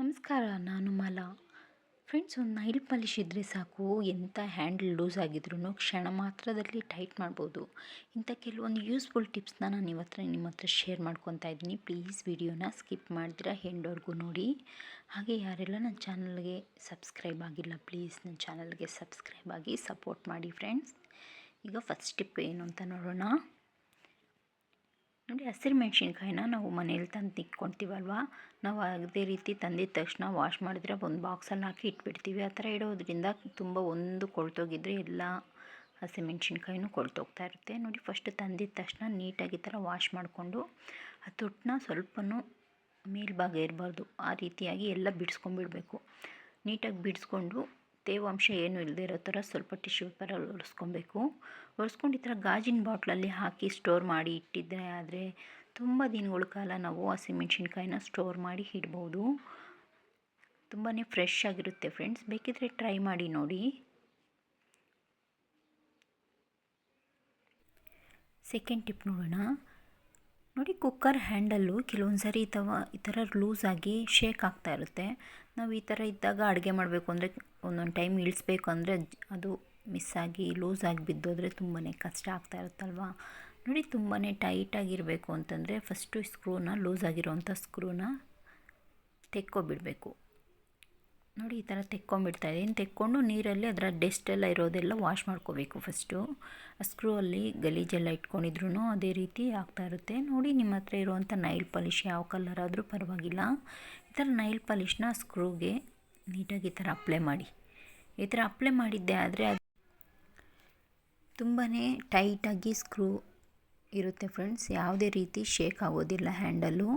ನಮಸ್ಕಾರ, ನಾನು ಮಾಲಾ. ಫ್ರೆಂಡ್ಸ್ ಒಂದು ನೈಲ್ ಪಾಲಿಶ್ ಇದ್ದರೆ ಸಾಕು ಎಂಥ ಹ್ಯಾಂಡಲ್ ಲೂಸ್ ಆಗಿದ್ರೂ ಕ್ಷಣ ಮಾತ್ರದಲ್ಲಿ ಟೈಟ್ ಮಾಡ್ಬೋದು. ಇಂಥ ಕೆಲವೊಂದು ಯೂಸ್ಫುಲ್ ಟಿಪ್ಸ್ನ ನಾನು ಇವತ್ತು ನಿಮ್ಮ ಹತ್ರ ಶೇರ್ ಮಾಡ್ಕೊತಾ ಇದ್ದೀನಿ. ಪ್ಲೀಸ್ ವಿಡಿಯೋನ ಸ್ಕಿಪ್ ಮಾಡಿದ್ರೆ ಹೆಂಡೋರ್ಗೂ ನೋಡಿ. ಹಾಗೆ ಯಾರೆಲ್ಲ ನನ್ನ ಚಾನಲ್ಗೆ ಸಬ್ಸ್ಕ್ರೈಬ್ ಆಗಿಲ್ಲ ಪ್ಲೀಸ್ ನನ್ನ ಚಾನಲ್ಗೆ ಸಬ್ಸ್ಕ್ರೈಬ್ ಆಗಿ ಸಪೋರ್ಟ್ ಮಾಡಿ ಫ್ರೆಂಡ್ಸ್ ಈಗ ಫಸ್ಟ್ ಟಿಪ್ ಏನು ಅಂತ ನೋಡೋಣ. ನೋಡಿ ಹಸಿರು ಮೆಣಸಿನ್ಕಾಯಿನ ನಾವು ಮನೇಲಿ ತಂದು ತಿಕ್ಕೊಳ್ತೀವಲ್ವ ನಾವು ಅದೇ ರೀತಿ ತಂದಿದ್ದ ತಕ್ಷಣ ವಾಶ್ ಮಾಡಿದ್ರೆ ಒಂದು ಬಾಕ್ಸಲ್ಲಿ ಹಾಕಿ ಇಟ್ಬಿಡ್ತೀವಿ. ಆ ಥರ ಇಡೋದ್ರಿಂದ ತುಂಬ ಒಂದು ಕೊಳ್ತೋಗಿದ್ರೆ ಎಲ್ಲ ಹಸಿಮೆಣ್ಸಿನ್ಕಾಯಿನೂ ಕೊಳ್ತೋಗ್ತಾ ಇರುತ್ತೆ. ನೋಡಿ ಫಸ್ಟ್ ತಂದಿದ್ದ ತಕ್ಷಣ ನೀಟಾಗಿ ಥರ ವಾಶ್ ಮಾಡಿಕೊಂಡು ಆ ತೊಟ್ಟನ್ನ ಸ್ವಲ್ಪನೂ ಮೇಲ್ಭಾಗ ಇರಬಾರ್ದು. ಆ ರೀತಿಯಾಗಿ ಎಲ್ಲ ಬಿಡಿಸ್ಕೊಂಡ್ಬಿಡ್ಬೇಕು. ನೀಟಾಗಿ ಬಿಡಿಸ್ಕೊಂಡು ತೇವಾಂಶ ಏನು ಇಲ್ಲದೆ ಇರೋ ಥರ ಸ್ವಲ್ಪ ಟಿಶ್ಯೂ ಪೇಪರಲ್ಲಿ ಒರೆಸ್ಕೊಬೇಕು. ಒರೆಸ್ಕೊಂಡು ಈ ಥರ ಗಾಜಿನ ಬಾಟ್ಲಲ್ಲಿ ಹಾಕಿ ಸ್ಟೋರ್ ಮಾಡಿ ಇಟ್ಟಿದ್ದರೆ ಆದರೆ ತುಂಬ ದಿನಗಳ ಕಾಲ ನಾವು ಹಸಿಮೆಣ್ಸಿನ್ಕಾಯಿನ ಸ್ಟೋರ್ ಮಾಡಿ ಇಡ್ಬೋದು. ತುಂಬಾ ಫ್ರೆಶ್ ಆಗಿರುತ್ತೆ ಫ್ರೆಂಡ್ಸ್. ಬೇಕಿದ್ರೆ ಟ್ರೈ ಮಾಡಿ ನೋಡಿ. ಸೆಕೆಂಡ್ ಟಿಪ್ ನೋಡೋಣ. ನೋಡಿ ಕುಕ್ಕರ್ ಹ್ಯಾಂಡಲ್ಲು ಕೆಲವೊಂದು ಸರಿ ಈ ಈ ಥರ ಲೂಸಾಗಿ ಶೇಕ್ ಆಗ್ತಾ ಇರುತ್ತೆ. ನಾವು ಈ ಥರ ಇದ್ದಾಗ ಅಡುಗೆ ಮಾಡಬೇಕು ಅಂದರೆ ಒಂದೊಂದು ಟೈಮ್ ಇಳಿಸ್ಬೇಕು ಅಂದರೆ ಅದು ಮಿಸ್ಸಾಗಿ ಲೂಸಾಗಿ ಬಿದ್ದೋದ್ರೆ ತುಂಬಾ ಕಷ್ಟ ಆಗ್ತಾ ಇರುತ್ತಲ್ವಾ? ನೋಡಿ ತುಂಬಾ ಟೈಟಾಗಿರಬೇಕು ಅಂತಂದರೆ ಫಸ್ಟು ಸ್ಕ್ರೂನ, ಲೂಸ್ ಆಗಿರೋವಂಥ ಸ್ಕ್ರೂನ ತೆಕ್ಕೊಬಿಡಬೇಕು. ನೋಡಿ, ಈ ಥರ ತೆಕ್ಕೊಂಡ್ಬಿಡ್ತಾ ಇದ್ದೀನಿ ತೆಕ್ಕೊಂಡು ನೀರಲ್ಲಿ ಅದರ ಡೆಸ್ಟ್ ಎಲ್ಲ ಇರೋದೆಲ್ಲ ವಾಶ್ ಮಾಡ್ಕೋಬೇಕು ಫಸ್ಟು. ಸ್ಕ್ರೂ ಅಲ್ಲಿ ಗಲೀಜೆಲ್ಲ ಇಟ್ಕೊಂಡಿದ್ರು ಅದೇ ರೀತಿ ಆಗ್ತಾ ಇರುತ್ತೆ. ನೋಡಿ, ನಿಮ್ಮ ಹತ್ರ ಇರುವಂಥ ನೈಲ್ ಪಾಲಿಷ್ ಯಾವ ಕಲರ್ ಆದರೂ ಪರವಾಗಿಲ್ಲ. ಈ ಥರ ನೈಲ್ ಪಾಲಿಶ್ನ ಸ್ಕ್ರೂಗೆ ನೀಟಾಗಿ ಈ ಥರ ಅಪ್ಲೈ ಮಾಡಿ. ಈ ಥರ ಅಪ್ಲೈ ಮಾಡಿದ್ದೆ ಆದರೆ ಅದು ತುಂಬಾ ಟೈಟಾಗಿ ಸ್ಕ್ರೂ ಇರುತ್ತೆ ಫ್ರೆಂಡ್ಸ್. ಯಾವುದೇ ರೀತಿ ಶೇಕ್ ಆಗೋದಿಲ್ಲ ಹ್ಯಾಂಡಲು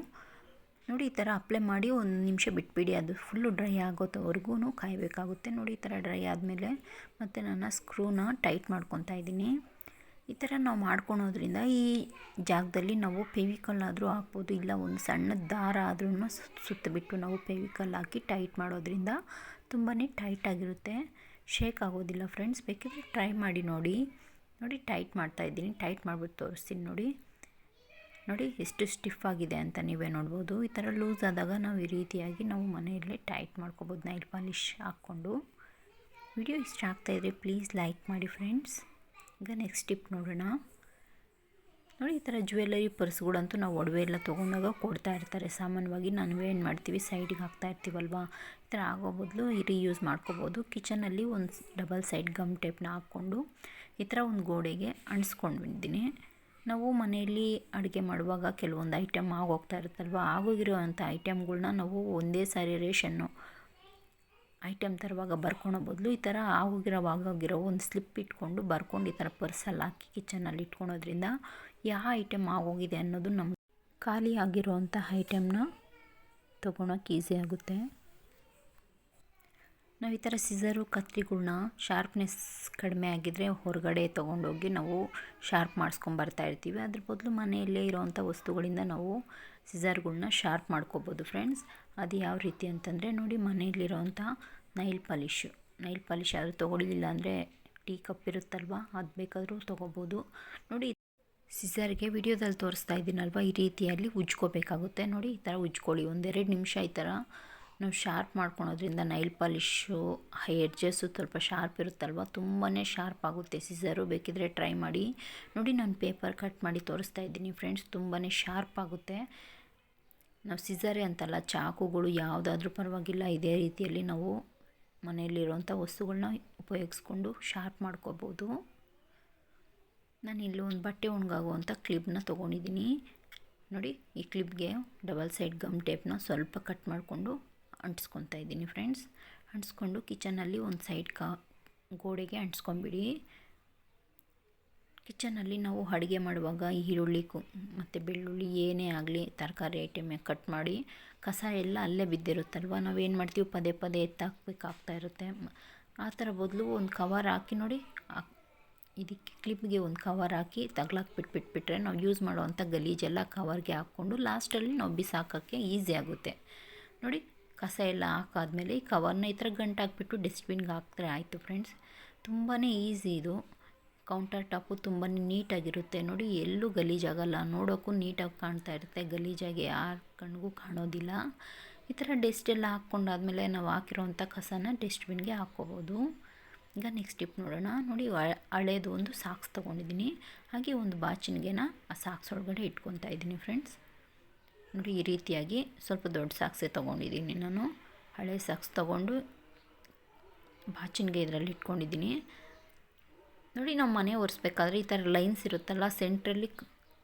ನೋಡಿ, ಈ ಥರ ಅಪ್ಲೈ ಮಾಡಿ ಒಂದು ನಿಮಿಷ ಬಿಟ್ಬಿಡಿ. ಅದು ಫುಲ್ಲು ಡ್ರೈ ಆಗೋತವರೆಗೂ ಕಾಯಬೇಕಾಗುತ್ತೆ. ನೋಡಿ, ಈ ಥರ ಡ್ರೈ ಆದಮೇಲೆ ಮತ್ತು ನಾನು ಸ್ಕ್ರೂನ ಟೈಟ್ ಮಾಡ್ಕೊತಾ ಇದ್ದೀನಿ. ಈ ಥರ ನಾವು ಮಾಡ್ಕೊಳೋದ್ರಿಂದ ಈ ಜಾಗದಲ್ಲಿ ನಾವು ಪೆವಿಕಲ್ ಆದರೂ ಹಾಕ್ಬೋದು, ಇಲ್ಲ ಒಂದು ಸಣ್ಣ ದಾರ ಆದ್ರೂ ಸುತ್ತಬಿಟ್ಟು ನಾವು ಪೆವಿಕಲ್ ಹಾಕಿ ಟೈಟ್ ಮಾಡೋದ್ರಿಂದ ತುಂಬಾ ಟೈಟ್ ಆಗಿರುತ್ತೆ. ಶೇಕ್ ಆಗೋದಿಲ್ಲ ಫ್ರೆಂಡ್ಸ್ ಬೇಕಿದ್ರೆ ಟ್ರೈ ಮಾಡಿ ನೋಡಿ. ನೋಡಿ ಟೈಟ್ ಮಾಡ್ತಾಯಿದ್ದೀನಿ ಟೈಟ್ ಮಾಡಿಬಿಟ್ಟು ತೋರಿಸ್ತೀನಿ ನೋಡಿ. ನೋಡಿ ಎಷ್ಟು ಸ್ಟಿಫ್ ಆಗಿದೆ ಅಂತ ನೀವೇ ನೋಡ್ಬೋದು. ಈ ಥರ ಲೂಸ್ ಆದಾಗ ನಾವು ಈ ರೀತಿಯಾಗಿ ನಾವು ಮನೆಯಲ್ಲೇ ಟೈಟ್ ಮಾಡ್ಕೋಬೋದು. ನೈಲ್ ಪಾಲಿಶ್ ಹಾಕ್ಕೊಂಡು. ವಿಡಿಯೋ ಇಷ್ಟ ಆಗ್ತಾಯಿದ್ರೆ ಪ್ಲೀಸ್ ಲೈಕ್ ಮಾಡಿ ಫ್ರೆಂಡ್ಸ್ ಈಗ ನೆಕ್ಸ್ಟ್ ಟಿಪ್ ನೋಡೋಣ. ನೋಡಿ ಈ ಥರ ಜ್ಯುವೆಲ್ಲರಿ ಪರ್ಸ್ಗಳಂತೂ ನಾವು ಒಡವೆ ಎಲ್ಲ ತೊಗೊಂಡಾಗ ಕೊಡ್ತಾ ಇರ್ತಾರೆ. ಸಾಮಾನ್ಯವಾಗಿ ನಾನು ಏನು ಮಾಡ್ತೀವಿ? ಸೈಡಿಗೆ ಹಾಕ್ತಾ ಇರ್ತೀವಲ್ವಾ? ಈ ಥರ ಆಗೋ ಬದಲು ರೀ ಯೂಸ್ ಮಾಡ್ಕೋಬೋದು ಕಿಚನಲ್ಲಿ ಒಂದು ಡಬಲ್ ಸೈಡ್ ಗಮ್ ಟೇಪ್ನ ಹಾಕ್ಕೊಂಡು ಈ ಥರ ಒಂದು ಗೋಡೆಗೆ ಅಂಟಿಸ್ಕೊಂಡಿದ್ದೀನಿ ನಾವು ಮನೆಯಲ್ಲಿ ಅಡುಗೆ ಮಾಡುವಾಗ ಕೆಲವೊಂದು ಐಟಮ್ ಆಗೋಗ್ತಾ ಇರುತ್ತಲ್ವ? ಆಗೋಗಿರುವಂಥ ಐಟಮ್ಗಳ್ನ ನಾವು ಒಂದೇ ಸಾರಿ ರೇಷನ್ನು ಐಟಮ್ ತರುವಾಗ ಬರ್ಕೊಳೋ ಬದಲು ಈ ಥರ ಆಗೋಗಿರೋ ಒಂದು ಸ್ಲಿಪ್ ಇಟ್ಕೊಂಡು ಬರ್ಕೊಂಡು ಈ ಥರ ಪರ್ಸಲ್ಲಿ ಹಾಕಿ ಕಿಚನಲ್ಲಿ ಇಟ್ಕೊಳೋದ್ರಿಂದ ಯಾವ ಐಟಮ್ ಆಗೋಗಿದೆ ಅನ್ನೋದು ನಮ್ಮ ಖಾಲಿ ಆಗಿರುವಂಥ ಐಟಮ್ನ ತೊಗೊಳಕ್ಕೆ ಈಸಿ ಆಗುತ್ತೆ. ನಾವು ಈ ಥರ ಸಿಸರು ಕತ್ರಿಗಳ್ನ ಶಾರ್ಪ್ನೆಸ್ ಕಡಿಮೆ ಆಗಿದ್ದರೆ ಹೊರಗಡೆ ತೊಗೊಂಡೋಗಿ ನಾವು ಶಾರ್ಪ್ ಮಾಡಿಸ್ಕೊಂಬರ್ತಾ ಇರ್ತೀವಿ. ಅದ್ರ ಬದಲು ಮನೆಯಲ್ಲೇ ಇರೋವಂಥ ವಸ್ತುಗಳಿಂದ ನಾವು ಸಿಸರ್ಗಳ್ನ ಶಾರ್ಪ್ ಮಾಡ್ಕೋಬೋದು ಫ್ರೆಂಡ್ಸ್ ಅದು ಯಾವ ರೀತಿ ಅಂತಂದರೆ ನೋಡಿ ಮನೆಯಲ್ಲಿರೋವಂಥ ನೈಲ್ ಪಾಲಿಶು ನೈಲ್ ಪಾಲಿಶ್ ಯಾರು ತೊಗೊಳ್ಳಿಲ್ಲ ಅಂದರೆ ಟೀ ಕಪ್ ಇರುತ್ತಲ್ವ? ಅದು ಬೇಕಾದರೂ ತೊಗೋಬೋದು. ನೋಡಿ ಸಿಸರ್ಗೆ ವಿಡಿಯೋದಲ್ಲಿ ತೋರಿಸ್ತಾ ಇದ್ದೀನಲ್ವ ಈ ರೀತಿಯಲ್ಲಿ ಉಜ್ಕೋಬೇಕಾಗುತ್ತೆ. ನೋಡಿ, ಈ ಥರ ಉಜ್ಕೊಳ್ಳಿ. ಒಂದೆರಡು ನಿಮಿಷ ಈ ಥರ ನಾವು ಶಾರ್ಪ್ ಮಾಡ್ಕೊಳೋದ್ರಿಂದ ನೈಲ್ ಪಾಲಿಶು ಎಡ್ಜಸ್ಸು ಸ್ವಲ್ಪ ಶಾರ್ಪ್ ಇರುತ್ತಲ್ವ? ತುಂಬಾ ಶಾರ್ಪ್ ಆಗುತ್ತೆ. ಸಿಸರು ಬೇಕಿದ್ರೆ ಟ್ರೈ ಮಾಡಿ. ನೋಡಿ, ನಾನು ಪೇಪರ್ ಕಟ್ ಮಾಡಿ ತೋರಿಸ್ತಾ ಇದ್ದೀನಿ ಫ್ರೆಂಡ್ಸ್. ತುಂಬಾ ಶಾರ್ಪ್ ಆಗುತ್ತೆ. ನಾವು ಸಿಸರೇ ಅಂತಲ್ಲ, ಚಾಕುಗಳು ಯಾವುದಾದ್ರೂ ಪರವಾಗಿಲ್ಲ. ಇದೇ ರೀತಿಯಲ್ಲಿ ನಾವು ಮನೆಯಲ್ಲಿರುವಂಥ ವಸ್ತುಗಳನ್ನ ಉಪಯೋಗಿಸ್ಕೊಂಡು ಶಾರ್ಪ್ ಮಾಡ್ಕೋಬೋದು. ನಾನು ಇಲ್ಲಿ ಒಂದು ಬಟ್ಟೆ ಒಣಗಾಗುವಂಥ ಕ್ಲಿಪ್ನ ತೊಗೊಂಡಿದ್ದೀನಿ. ನೋಡಿ, ಈ ಕ್ಲಿಪ್ಗೆ ಡಬಲ್ ಸೈಡ್ ಗಮ್ ಟೇಪ್ನ ಸ್ವಲ್ಪ ಕಟ್ ಮಾಡಿಕೊಂಡು ಅಂಟಿಸ್ಕೊತಾ ಇದ್ದೀನಿ ಫ್ರೆಂಡ್ಸ್ ಅಂಟಿಸ್ಕೊಂಡು ಕಿಚನಲ್ಲಿ ಒಂದು ಸೈಡ್ ಕಾ ಗೋಡೆಗೆ ಅಂಟಿಸ್ಕೊಂಬಿಡಿ. ಕಿಚನಲ್ಲಿ ನಾವು ಅಡುಗೆ ಮಾಡುವಾಗ ಈರುಳ್ಳಿ, ಕು, ಮತ್ತು ಬೆಳ್ಳುಳ್ಳಿ ಏನೇ ಆಗಲಿ ತರಕಾರಿ ಐಟಮ್ ಕಟ್ ಮಾಡಿ, ಕಸ ಎಲ್ಲ ಅಲ್ಲೇ ಬಿದ್ದಿರುತ್ತಲ್ವ? ನಾವೇನು ಮಾಡ್ತೀವಿ? ಪದೇ ಪದೇ ಎತ್ತಾಕ್ಬೇಕಾಗ್ತಾ ಇರುತ್ತೆ. ಆ ಥರ ಬದಲು ಒಂದು ಕವರ್ ಹಾಕಿ ನೋಡಿ ಇದಕ್ಕೆ ಕ್ಲಿಪ್ಗೆ ಒಂದು ಕವರ್ ಹಾಕಿ ತಗ್ಲಾಕ್ ಬಿಟ್ಬಿಟ್ಬಿಟ್ರೆ ನಾವು ಯೂಸ್ ಮಾಡುವಂಥ ಗಲೀಜೆಲ್ಲ ಕವರ್ಗೆ ಹಾಕ್ಕೊಂಡು ಲಾಸ್ಟಲ್ಲಿ ನಾವು ಬಿಸಾಕೋಕ್ಕೆ ಈಸಿ ಆಗುತ್ತೆ. ನೋಡಿ ಕಸ ಎಲ್ಲ ಹಾಕಾದ್ಮೇಲೆ ಈ ಕವರ್ನ ಈ ಥರ ಗಂಟು ಹಾಕ್ಬಿಟ್ಟು ಡಸ್ಟ್ಬಿನ್ಗೆ ಹಾಕಿದ್ರೆ ಆಯಿತು ಫ್ರೆಂಡ್ಸ್. ತುಂಬಾ ಈಸಿ ಇದು. ಕೌಂಟರ್ ಟಾಪು ತುಂಬಾ ನೀಟಾಗಿರುತ್ತೆ. ನೋಡಿ ಎಲ್ಲೂ ಗಲೀಜಾಗಲ್ಲ. ನೋಡೋಕ್ಕೂ ನೀಟಾಗಿ ಕಾಣ್ತಾ ಇರುತ್ತೆ. ಗಲೀಜಾಗಿ ಯಾರ ಕಣ್ಗೂ ಕಾಣೋದಿಲ್ಲ. ಈ ಥರ ಡಸ್ಟ್ ಎಲ್ಲ ಹಾಕ್ಕೊಂಡಾದ್ಮೇಲೆ ನಾವು ಹಾಕಿರೋವಂಥ ಕಸನ ಡಸ್ಟ್ಬಿನ್ಗೆ ಹಾಕ್ಕೋಬೋದು ಈಗ ನೆಕ್ಸ್ಟ್ ಟಿಪ್ ನೋಡೋಣ. ನೋಡಿ ಹಳೇದು ಒಂದು ಸಾಕ್ಸ್ ತೊಗೊಂಡಿದ್ದೀನಿ. ಹಾಗೆ ಒಂದು ಬಾಚಿನಿಗೆನ ಆ ಸಾಕ್ಸ್ ಒಳಗಡೆ ಇಟ್ಕೊತಾ ಇದ್ದೀನಿ ಫ್ರೆಂಡ್ಸ್. ನೋಡಿ ಈ ರೀತಿಯಾಗಿ ಸ್ವಲ್ಪ ದೊಡ್ಡ ಸಾಕ್ಸೆ ತೊಗೊಂಡಿದ್ದೀನಿ ನಾನು. ಹಳೆ ಸಾಕ್ಸ್ ತೊಗೊಂಡು ಬಾಚಿನ್ಗೆ ಇದರಲ್ಲಿ ಇಟ್ಕೊಂಡಿದ್ದೀನಿ. ನೋಡಿ ನಾವು ಮನೆ ಒರೆಸ್ಬೇಕಾದ್ರೆ ಈ ಥರ ಲೈನ್ಸ್ ಇರುತ್ತಲ್ಲ, ಸೆಂಟ್ರಲ್ಲಿ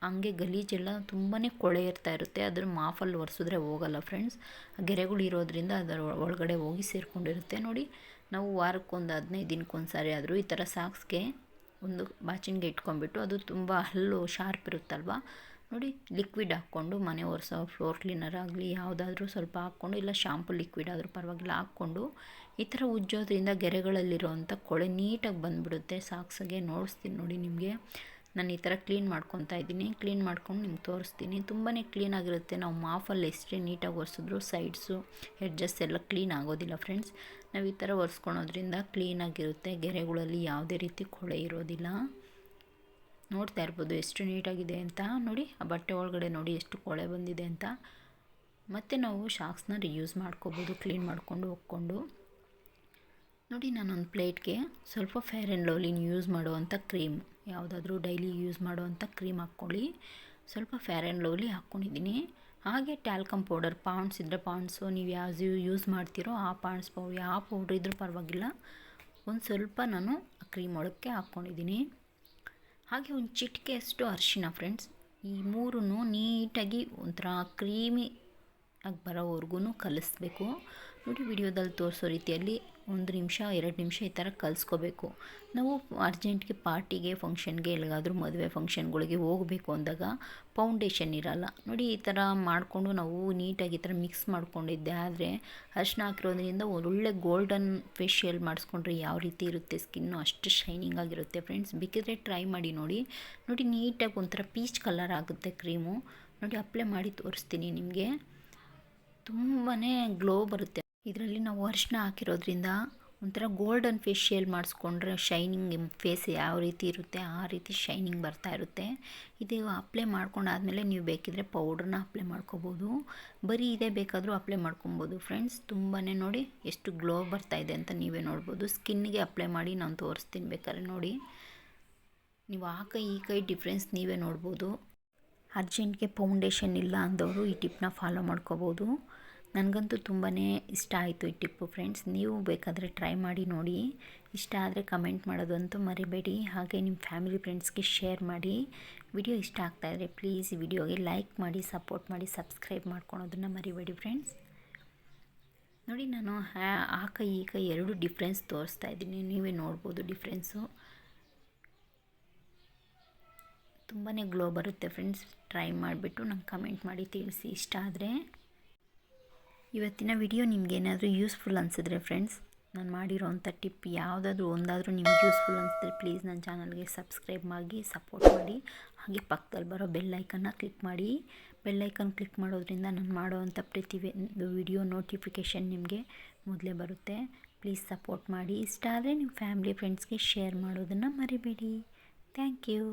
ಹಂಗೆ ಗಲೀಜೆಲ್ಲ ತುಂಬಾ ಕೊಳೆ ಇರ್ತಾ ಇರುತ್ತೆ. ಅದ್ರ ಮಾಫಲ್ಲಿ ಒರೆಸಿದ್ರೆ ಹೋಗಲ್ಲ ಫ್ರೆಂಡ್ಸ್. ಗೆರೆಗಳು ಇರೋದ್ರಿಂದ ಅದರ ಒಳ- ಒಳಗಡೆ ಹೋಗಿ ಸೇರಿಕೊಂಡಿರುತ್ತೆ. ನೋಡಿ ನಾವು ವಾರಕ್ಕೊಂದು ಹದಿನೈದು ದಿನಕ್ಕೊಂದು ಸಾರಿ ಆದರೂ ಈ ಥರ ಸಾಕ್ಸ್ಗೆ ಒಂದು ಬಾಚಿನ್ಗೆ ಇಟ್ಕೊಂಡ್ಬಿಟ್ಟು ಅದು ತುಂಬ ಹಲ್ಲು ಶಾರ್ಪ್ ಇರುತ್ತಲ್ವ? ನೋಡಿ ಲಿಕ್ವಿಡ್ ಹಾಕ್ಕೊಂಡು ಮನೆ ಒರೆಸೋ ಫ್ಲೋರ್ ಕ್ಲೀನರ್ ಆಗಲಿ, ಯಾವುದಾದ್ರೂ ಸ್ವಲ್ಪ ಹಾಕ್ಕೊಂಡು, ಇಲ್ಲ ಶಾಂಪು ಲಿಕ್ವಿಡ್ ಆದರೂ ಪರವಾಗಿಲ್ಲ, ಹಾಕ್ಕೊಂಡು ಈ ಥರ ಉಜ್ಜೋದ್ರಿಂದ ಗೆರೆಗಳಲ್ಲಿರೋವಂಥ ಕೊಳೆ ನೀಟಾಗಿ ಬಂದುಬಿಡುತ್ತೆ. ಸಾಕ್ಸಾಗೆ ನೋಡಿಸ್ತೀನಿ ನೋಡಿ ನಿಮಗೆ. ನಾನು ಈ ಥರ ಕ್ಲೀನ್ ಮಾಡ್ಕೊತಾ ಇದ್ದೀನಿ. ಕ್ಲೀನ್ ಮಾಡ್ಕೊಂಡು ನಿಮ್ಗೆ ತೋರಿಸ್ತೀನಿ. ತುಂಬಾ ಕ್ಲೀನಾಗಿರುತ್ತೆ ನಾವು ಮಾಫಲ್ಲಿ ಎಷ್ಟೇ ನೀಟಾಗಿ ಒರೆಸಿದ್ರು ಸೈಡ್ಸು ಹೆಡ್ಜಸ್ ಎಲ್ಲ ಕ್ಲೀನ್ ಆಗೋದಿಲ್ಲ ಫ್ರೆಂಡ್ಸ್ ನಾವು ಈ ಥರ ಒರೆಸ್ಕೊಳೋದ್ರಿಂದ ಕ್ಲೀನಾಗಿರುತ್ತೆ ಗೆರೆಗಳಲ್ಲಿ ಯಾವುದೇ ರೀತಿ ಕೊಳೆ ಇರೋದಿಲ್ಲ. ನೋಡ್ತಾ ಇರ್ಬೋದು ಎಷ್ಟು ನೀಟಾಗಿದೆ ಅಂತ. ನೋಡಿ, ಆ ಬಟ್ಟೆ ಒಳಗಡೆ ನೋಡಿ ಎಷ್ಟು ಕೊಳೆ ಬಂದಿದೆ ಅಂತ. ಮತ್ತು ನಾವು ಶಾಕ್ಸ್ನ ರಿಯೂಸ್ ಮಾಡ್ಕೋಬೋದು ಕ್ಲೀನ್ ಮಾಡಿಕೊಂಡು ಒಕ್ಕೊಂಡು ನೋಡಿ, ನಾನೊಂದು ಪ್ಲೇಟ್ಗೆ ಸ್ವಲ್ಪ ಫೇರ್ ಆ್ಯಂಡ್ ಲವ್ಲಿನ ಯೂಸ್ ಮಾಡುವಂಥ ಕ್ರೀಮ್ ಯಾವುದಾದ್ರೂ ಡೈಲಿ ಯೂಸ್ ಮಾಡುವಂಥ ಕ್ರೀಮ್ ಹಾಕ್ಕೊಳ್ಳಿ. ಸ್ವಲ್ಪ ಫೇರ್ ಆ್ಯಂಡ್ ಲವ್ಲಿ ಹಾಕ್ಕೊಂಡಿದ್ದೀನಿ. ಹಾಗೆ ಟ್ಯಾಲ್ಕಮ್ ಪೌಡರ್ ಪಾಂಡ್ಸ್ ಇದ್ದರೆ ಪಾಂಡ್ಸು ನೀವು ಯಾವ ಯೂಸ್ ಮಾಡ್ತೀರೋ ಆ ಪಾಂಡ್ಸ್ ಪೌ, ಯಾವ ಪೌಡ್ರ್ ಇದ್ರೂ ಪರವಾಗಿಲ್ಲ. ಒಂದು ಸ್ವಲ್ಪ ನಾನು ಆ ಕ್ರೀಮ್ ಒಳಕ್ಕೆ ಹಾಕ್ಕೊಂಡಿದ್ದೀನಿ. ಹಾಗೆ ಒಂದು ಚಿಟಿಕೆ ಅಷ್ಟು ಅರ್ಶಿನ ಫ್ರೆಂಡ್ಸ್ ಈ ಮೂರೂ ನೀಟಾಗಿ ಒಂಥರ ಕ್ರೀಮಿ ಆಗಿ ಬರೋವರೆಗೂ ಕಲಿಸ್ಬೇಕು. ನೋಡಿ ವಿಡಿಯೋದಲ್ಲಿ ತೋರಿಸೋ ರೀತಿಯಲ್ಲಿ. ಒಂದು ನಿಮಿಷ, ಎರಡು ನಿಮಿಷ ಈ ಥರ ಕಲಿಸ್ಕೋಬೇಕು. ನಾವು ಅರ್ಜೆಂಟ್ಗೆ ಪಾರ್ಟಿಗೆ, ಫಂಕ್ಷನ್ಗೆ ಎಲ್ಲಿಗಾದರೂ ಮದುವೆ ಫಂಕ್ಷನ್ಗಳಿಗೆ ಹೋಗಬೇಕು ಅಂದಾಗ ಫೌಂಡೇಶನ್ ಇರಲ್ಲ. ನೋಡಿ ಈ ಥರ ಮಾಡಿಕೊಂಡು ನಾವು ನೀಟಾಗಿ ಈ ಥರ ಮಿಕ್ಸ್ ಮಾಡ್ಕೊಂಡಿದ್ದೆ. ಆದರೆ ಅರ್ಶಿನ ಹಾಕಿರೋದ್ರಿಂದ ಒಳ್ಳೆ ಗೋಲ್ಡನ್ ಫೇಶಿಯಲ್ ಮಾಡಿಸ್ಕೊಂಡ್ರೆ ಯಾವ ರೀತಿ ಇರುತ್ತೆ, ಸ್ಕಿನ್ನು ಅಷ್ಟು ಶೈನಿಂಗ್ ಆಗಿರುತ್ತೆ ಫ್ರೆಂಡ್ಸ್. ಬೇಕಿದ್ರೆ ಟ್ರೈ ಮಾಡಿ ನೋಡಿ. ನೋಡಿ ನೀಟಾಗಿ ಒಂಥರ ಪೀಚ್ ಕಲರ್ ಆಗುತ್ತೆ ಕ್ರೀಮು. ನೋಡಿ ಅಪ್ಲೈ ಮಾಡಿ ತೋರಿಸ್ತೀನಿ ನಿಮಗೆ. ತುಂಬಾ ಗ್ಲೋ ಬರುತ್ತೆ ಇದರಲ್ಲಿ ನಾವು ಅರಿಶಿನ ಹಾಕಿರೋದ್ರಿಂದ ಒಂಥರ ಗೋಲ್ಡನ್ ಫೇಶಿಯಲ್ ಮಾಡಿಸ್ಕೊಂಡ್ರೆ ಶೈನಿಂಗ್ ಫೇಸ್ ಯಾವ ರೀತಿ ಇರುತ್ತೆ, ಆ ರೀತಿ ಶೈನಿಂಗ್ ಬರ್ತಾ ಇರುತ್ತೆ. ಇದು ಅಪ್ಲೈ ಮಾಡ್ಕೊಂಡಾದಮೇಲೆ ನೀವು ಬೇಕಿದ್ರೆ ಪೌಡ್ರನ್ನ ಅಪ್ಲೈ ಮಾಡ್ಕೋಬೋದು. ಬರೀ ಇದೇ ಬೇಕಾದರೂ ಅಪ್ಲೈ ಮಾಡ್ಕೊಬೋದು. ಫ್ರೆಂಡ್ಸ್ ತುಂಬಾ ನೋಡಿ ಎಷ್ಟು ಗ್ಲೋ ಬರ್ತಾ ಇದೆ ಅಂತ ನೀವೇ ನೋಡ್ಬೋದು. ಸ್ಕಿನ್ಗೆ ಅಪ್ಲೈ ಮಾಡಿ ನಾನು ತೋರಿಸ್ತೀನಿ ಬೇಕಾದ್ರೆ ನೋಡಿ. ನೀವು ಆ ಕೈ, ಈ ಕೈ ಡಿಫ್ರೆನ್ಸ್ ನೀವೇ ನೋಡ್ಬೋದು. ಅರ್ಜೆಂಟ್ಗೆ ಫೌಂಡೇಶನ್ ಇಲ್ಲ ಅಂದವರು ಈ ಟಿಪ್ನ ಫಾಲೋ ಮಾಡ್ಕೋಬೋದು. ನನಗಂತೂ ತುಂಬಾ ಇಷ್ಟ ಆಯಿತು ಈ ಟಿಪ್ಪು ಫ್ರೆಂಡ್ಸ್. ನೀವು ಬೇಕಾದರೆ ಟ್ರೈ ಮಾಡಿ ನೋಡಿ. ಇಷ್ಟ ಆದರೆ ಕಮೆಂಟ್ ಮಾಡೋದಂತೂ ಮರಿಬೇಡಿ. ಹಾಗೆ ನಿಮ್ಮ ಫ್ಯಾಮಿಲಿ ಫ್ರೆಂಡ್ಸ್ಗೆ ಶೇರ್ ಮಾಡಿ. ವಿಡಿಯೋ ಇಷ್ಟ ಆಗ್ತಾಯಿದ್ರೆ ಪ್ಲೀಸ್ ವಿಡಿಯೋಗೆ ಲೈಕ್ ಮಾಡಿ, ಸಪೋರ್ಟ್ ಮಾಡಿ, ಸಬ್ಸ್ಕ್ರೈಬ್ ಮಾಡ್ಕೊಳೋದನ್ನು ಮರಿಬೇಡಿ ಫ್ರೆಂಡ್ಸ್. ನೋಡಿ ನಾನು ಆ ಕೈ ಈ ಕೈ ಎರಡು ಡಿಫ್ರೆನ್ಸ್ ತೋರಿಸ್ತಾ ಇದ್ದೀನಿ. ನೀವೇ ನೋಡ್ಬೋದು ಡಿಫ್ರೆನ್ಸು. ತುಂಬಾ ಗ್ಲೋ ಬರುತ್ತೆ ಫ್ರೆಂಡ್ಸ್. ಟ್ರೈ ಮಾಡಿಬಿಟ್ಟು ನಂಗೆ ಕಮೆಂಟ್ ಮಾಡಿ ತಿಳಿಸಿ. ಇಷ್ಟ ಆದರೆ ಇವತ್ತಿನ ವಿಡಿಯೋ ನಿಮ್ಗೇನಾದರೂ ಯೂಸ್ಫುಲ್ ಅನಿಸಿದ್ರೆ ಫ್ರೆಂಡ್ಸ್ ನಾನು ಮಾಡಿರೋವಂಥ ಟಿಪ್ ಯಾವುದಾದ್ರೂ ಒಂದಾದರೂ ನಿಮ್ಗೆ ಯೂಸ್ಫುಲ್ ಅನಿಸಿದ್ರೆ ಪ್ಲೀಸ್ ನನ್ನ ಚಾನಲ್ಗೆ ಸಬ್ಸ್ಕ್ರೈಬ್ ಮಾಡಿ ಸಪೋರ್ಟ್ ಮಾಡಿ. ಹಾಗೆ ಪಕ್ಕದಲ್ಲಿ ಬರೋ ಬೆಲ್ಲೈಕನ್ನ ಕ್ಲಿಕ್ ಮಾಡಿ. ಬೆಲ್ಲೈಕನ್ ಕ್ಲಿಕ್ ಮಾಡೋದ್ರಿಂದ ನಾನು ಮಾಡೋವಂಥ ಪ್ರತಿ ವಿಡಿಯೋ ನೋಟಿಫಿಕೇಷನ್ ನಿಮಗೆ ಮೊದಲೇ ಬರುತ್ತೆ. ಪ್ಲೀಸ್ ಸಪೋರ್ಟ್ ಮಾಡಿ. ಇಷ್ಟ ಆದರೆ ನಿಮ್ಮ ಫ್ಯಾಮಿಲಿ ಫ್ರೆಂಡ್ಸ್ಗೆ ಶೇರ್ ಮಾಡೋದನ್ನು ಮರಿಬೇಡಿ. Thank you